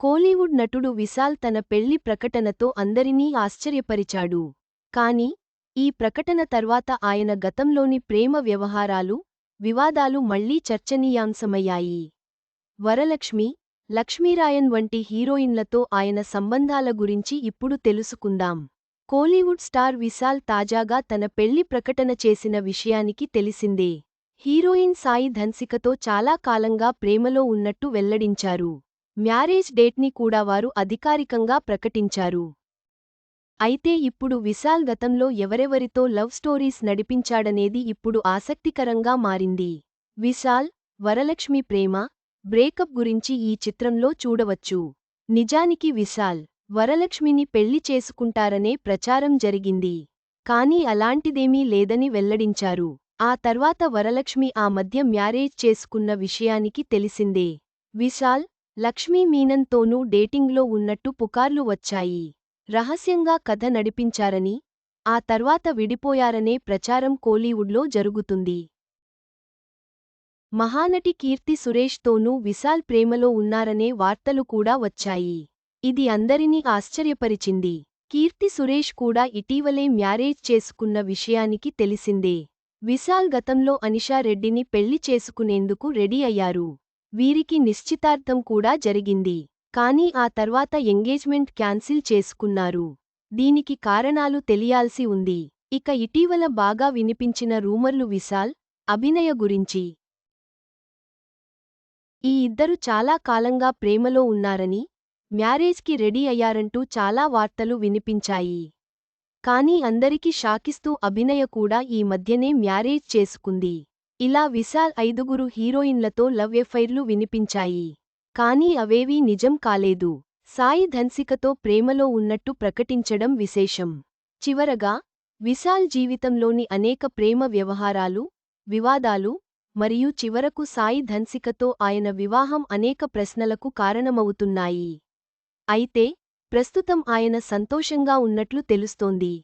కోలీవుడ్ నటుడు విశాల్ తన పెళ్ళి ప్రకటనతో అందరినీ ఆశ్చర్యపరిచాడు. కాని ఈ ప్రకటన తర్వాత ఆయన గతంలోని ప్రేమ వ్యవహారాలు వివాదాలు మళ్ళీ చర్చనీయాంశమయ్యాయి. వరలక్ష్మి లక్ష్మీరాయన్ వంటి హీరోయిన్లతో ఆయన సంబంధాల గురించి ఇప్పుడు తెలుసుకుందాం. కోలీవుడ్ స్టార్ విశాల్ తాజాగా తన పెళ్ళి ప్రకటన చేసిన విషయానికి తెలిసిందే. హీరోయిన్ సాయి ధన్సికతో చాలా కాలంగా ప్రేమలో ఉన్నట్టు వెల్లడించారు. మ్యారేజ్ డేట్ని కూడా వారు అధికారికంగా ప్రకటించారు. అయితే ఇప్పుడు విశాల్ గతంలో ఎవరెవరితో లవ్ స్టోరీస్ నడిపించాడనేది ఇప్పుడు ఆసక్తికరంగా మారింది. విశాల్ వరలక్ష్మి ప్రేమ బ్రేకప్ గురించి ఈ చిత్రంలో చూడవచ్చు. నిజానికి విశాల్ వరలక్ష్మిని పెళ్ళి చేసుకుంటారనే ప్రచారం జరిగింది. కానీ అలాంటిదేమీ లేదని వెల్లడించారు. ఆ తర్వాత వరలక్ష్మి ఆ మధ్య మ్యారేజ్ చేసుకున్న విషయానికి తెలిసిందే. విశాల్ లక్ష్మీ మీనన్తోనూ డేటింగ్లో ఉన్నట్టు పుకార్లు వచ్చాయి. రహస్యంగా కథ నడిపించారని ఆ తర్వాత విడిపోయారనే ప్రచారం కోలీవుడ్లో జరుగుతుంది. మహానటి కీర్తి సురేష్తోనూ విశాల్ ప్రేమలో ఉన్నారనే వార్తలు కూడా వచ్చాయి. ఇది అందరినీ ఆశ్చర్యపరిచింది. కీర్తి సురేష్ కూడా ఇటీవలే మ్యారేజ్ చేసుకున్న విషయానికి తెలిసిందే. విశాల్ గతంలో అనిషా రెడ్డిని పెళ్ళి చేసుకునేందుకు రెడీ అయ్యారు. వీరికి నిశ్చితార్థం కూడా జరిగింది. కానీ ఆ తర్వాత ఎంగేజ్మెంట్ క్యాన్సిల్ చేసుకున్నారు. దీనికి కారణాలు తెలియాల్సి ఉంది. ఇక ఇటీవల బాగా వినిపించిన రూమర్లు విశాల్ అభినయ గురించి. ఈ ఇద్దరు చాలా కాలంగా ప్రేమలో ఉన్నారని మ్యారేజ్కి రెడీ అయ్యారంటూ చాలా వార్తలు వినిపించాయి. కానీ అందరికీ షాకిస్తూ అభినయ కూడా ఈ మధ్యనే మ్యారేజ్ చేసుకుంది. ఇలా విశాల్ ఐదుగురు హీరోయిన్లతో లవ్ ఎఫైర్లు వినిపించాయి. కానీ అవేవీ నిజం కాలేదు. సాయి ధన్సికతో ప్రేమలో ఉన్నట్టు ప్రకటించడం విశేషం. చివరగా విశాల్ జీవితంలోని అనేక ప్రేమ వ్యవహారాలు వివాదాలు మరియు చివరకు సాయి ధన్సికతో ఆయన వివాహం అనేక ప్రశ్నలకు కారణమవుతున్నాయి. అయితే ప్రస్తుతం ఆయన సంతోషంగా ఉన్నట్లు తెలుస్తోంది.